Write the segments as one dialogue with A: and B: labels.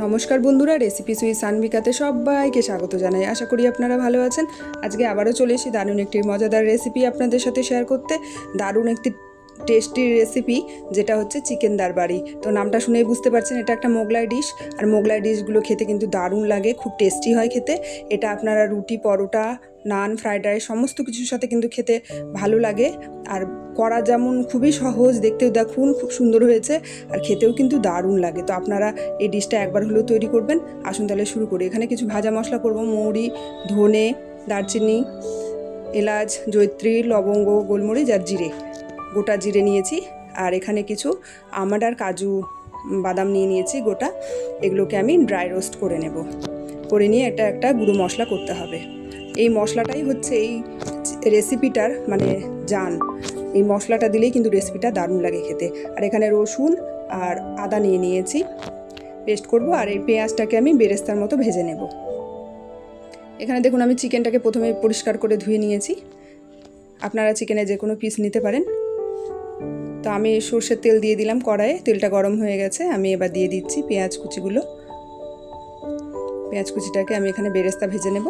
A: নমস্কার বন্ধুরা রেসিপি সুই সানভিকাতে সবাইকে স্বাগত জানাই। আশা করি আপনারা ভালো আছেন। আজকে আবারও চলে এসেছি দারুণ একটি মজাদার রেসিপি আপনাদের সাথে শেয়ার করতে। দারুণ একটি টেস্টি রেসিপি যেটা হচ্ছে চিকেন দারবারি তো নামটা শুনেই বুঝতে পারছেন, এটা একটা মোগলাই ডিশ আর মোগলাই ডিশগুলো খেতে কিন্তু দারুণ লাগে, খুব টেস্টি হয় খেতে। এটা আপনারা রুটি, পরোটা, নান ফ্রাইড রাইস সমস্ত কিছুর সাথে কিন্তু খেতে ভালো লাগে। আর করা যেমন খুবই সহজ, দেখতেও দেখুন খুব সুন্দর হয়েছে, আর খেতেও কিন্তু দারুণ লাগে। তো আপনারা এই ডিশটা একবার হলেও তৈরি করবেন। আসুন তাহলে শুরু করি। এখানে কিছু ভাজা মশলা করব, মৌরি, ধনে, দারচিনি, এলাচ জৈত্রী লবঙ্গ, গোলমরিচ আর জিরে। গোটা জিরে নিয়েছি আর এখানে কিছু আমন্ড আর কাজু বাদাম নিয়ে নিয়েছি গোটা। এগুলোকে আমি ড্রাই রোস্ট করে নেব। করে নিয়ে এটা একটা গুঁড়ো মশলা করতে হবে। এই মশলাটাই হচ্ছে এই রেসিপিটার মানে জান। এই মশলাটা দিলেই কিন্তু রেসিপিটা দারুণ লাগে খেতে। আর এখানে রসুন আর আদা নিয়ে নিয়েছি। পেস্ট করব আর এই পেঁয়াজটাকে আমি বেরেস্তার মতো ভেজে নেব। এখানে দেখুন আমি চিকেনটাকে প্রথমে পরিষ্কার করে ধুয়ে নিয়েছি। আপনারা চিকেনে যে কোনো পিস নিতে পারেন। তো আমি সর্ষের তেল দিয়ে দিলাম কড়াইয়ে। তেলটা গরম হয়ে গেছে। আমি এবার দিয়ে দিচ্ছি পেঁয়াজ কুচিগুলো। পেঁয়াজ কুচিটাকে আমি এখানে বেরেস্তা ভেজে নেব।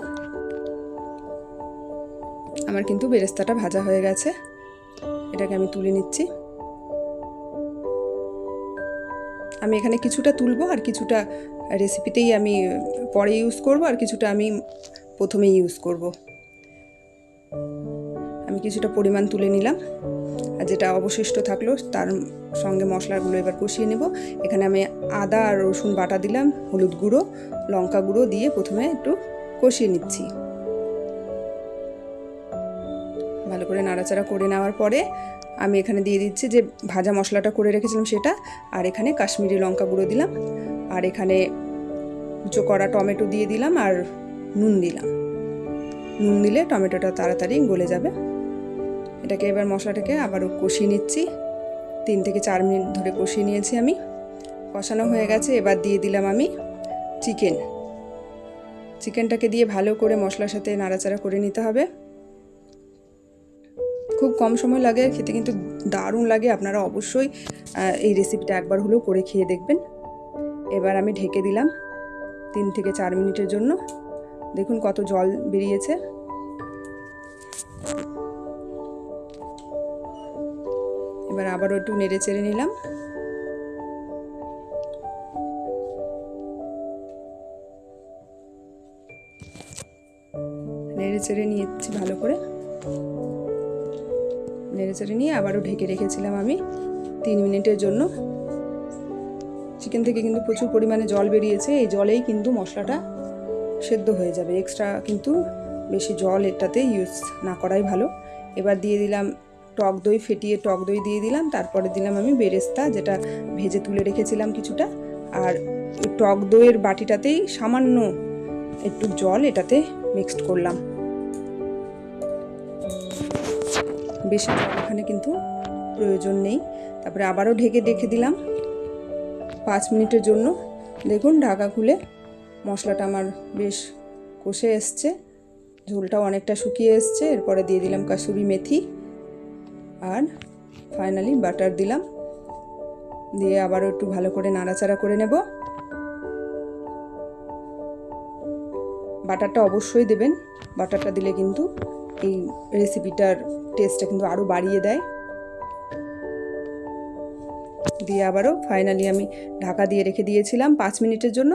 A: আমার কিন্তু বেরেস্তাটা ভাজা হয়ে গেছে। এটাকে আমি তুলে নিচ্ছি। আমি এখানে কিছুটা তুলবো আর কিছুটা রেসিপিতেই আমি পরে ইউজ করব আর কিছুটা আমি প্রথমে ইউজ করব। আমি কিছুটা পরিমাণ তুলে নিলাম আর যেটা অবশিষ্ট থাকল তার সঙ্গে মশলাগুলো এবার কষিয়ে নেব। এখানে আমি আদা আর রসুন বাটা দিলাম, হলুদ গুঁড়ো, লঙ্কা গুঁড়ো দিয়ে প্রথমে একটু কষিয়ে নিচ্ছি। ভালো করে নাড়াচাড়া করে নেওয়ার পরে আমি এখানে দিয়ে দিচ্ছি যে ভাজা মশলাটা করে রেখেছিলাম সেটা, আর এখানে কাশ্মীরি লঙ্কা গুঁড়ো দিলাম। আর এখানে কুচো করা টমেটো দিয়ে দিলাম আর নুন দিলাম। নুন দিলে টমেটোটা তাড়াতাড়ি গলে যাবে। এটাকে এবার মশলাটাকে আবারও কষিয়ে নিচ্ছি। তিন থেকে চার মিনিট ধরে কষিয়ে নিয়েছি আমি। কষানো হয়ে গেছে, এবার দিয়ে দিলাম আমি চিকেন। চিকেনটাকে দিয়ে ভালো করে মশলার সাথে নাড়াচাড়া করে নিতে হবে। খুব কম সময় লাগে, খেতে কিন্তু দারুণ লাগে। আপনারা অবশ্যই এই রেসিপিটা একবার হলেও করে খেয়ে দেখবেন। এবার আমি ঢেকে দিলাম তিন থেকে চার মিনিটের জন্য। দেখুন কত জল বেরিয়েছে। এবার আবারও একটু নেড়ে চেড়ে নিলাম। নেড়ে চেড়ে নিয়েছি ভালো করে। নেড়ে চেড়ে নিয়ে আবারও ঢেকে রেখেছিলাম আমি তিন মিনিটের জন্য। চিকেন থেকে কিন্তু প্রচুর পরিমাণে জল বেরিয়েছে, এই জলেই কিন্তু মশলাটা সেদ্ধ হয়ে যাবে। এক্সট্রা কিন্তু বেশি জল এটাতে ইউজ না করাই ভালো। এবার দিয়ে দিলাম টক দই ফেটিয়ে টক দই দিয়ে দিলাম, তারপরে দিলাম আমি বেরেস্তা, যেটা ভেজে তুলে রেখেছিলাম কিছুটা। আর টক দইয়ের বাটিটাতেই সামান্য একটু জল এটাতে মিক্সড করলাম। বেশি এখানে কিন্তু প্রয়োজন নেই। তারপরে আবারও ঢেকে রেখে দিলাম পাঁচ মিনিটের জন্য। দেখুন, ঢাকা খুলে মশলাটা আমার বেশ কষে এসছে। ঝোলটাও অনেকটা শুকিয়ে এসছে। এরপরে দিয়ে দিলাম কাসুরি মেথি। আর ফাইনালি বাটার দিলাম। দিয়ে আবারও একটু ভালো করে নাড়াচাড়া করে নেব। বাটারটা অবশ্যই দেবেন। বাটারটা দিলে কিন্তু এই রেসিপিটার টেস্টটা কিন্তু আরও বাড়িয়ে দেয়। দিয়ে আবারও ফাইনালি আমি ঢাকা দিয়ে রেখে দিয়েছিলাম পাঁচ মিনিটের জন্য।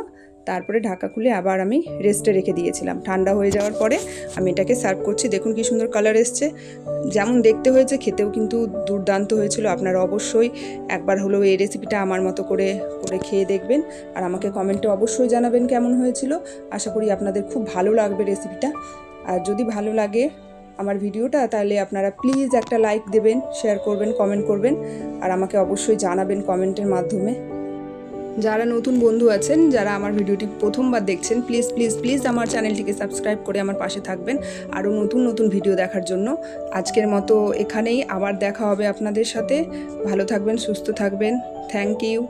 A: তারপরে ঢাকা খুলে আবার আমি রেস্টে রেখে দিয়েছিলাম। ঠান্ডা হয়ে যাওয়ার পরে আমি এটাকে সার্ভ করছি। দেখুন কি সুন্দর কালার এসছে। যেমন দেখতে হয়েছে, খেতেও কিন্তু দুর্দান্ত হয়েছিল। আপনারা অবশ্যই একবার হলেও এই রেসিপিটা আমার মতো করে করে খেয়ে দেখবেন। আর আমাকে কমেন্টে অবশ্যই জানাবেন কেমন হয়েছিল। আশা করি আপনাদের খুব ভালো লাগবে রেসিপিটা আর যদি ভালো লাগে আমার ভিডিওটা, তাহলে আপনারা প্লিজ একটা লাইক দেবেন শেয়ার করবেন কমেন্ট করবেন। আর আমাকে অবশ্যই জানাবেন কমেন্টের মাধ্যমে। যারা নতুন বন্ধু আছেন, যারা আমার ভিডিওটি প্রথমবার দেখছেন প্লিজ প্লিজ প্লিজ আমার চ্যানেলটিকে সাবস্ক্রাইব করে আমার পাশে থাকবেন। আরও নতুন নতুন ভিডিও দেখার জন্য আজকের মতো এখানেই, আবার দেখা হবে আপনাদের সাথে। ভালো থাকবেন, সুস্থ থাকবেন। Thank you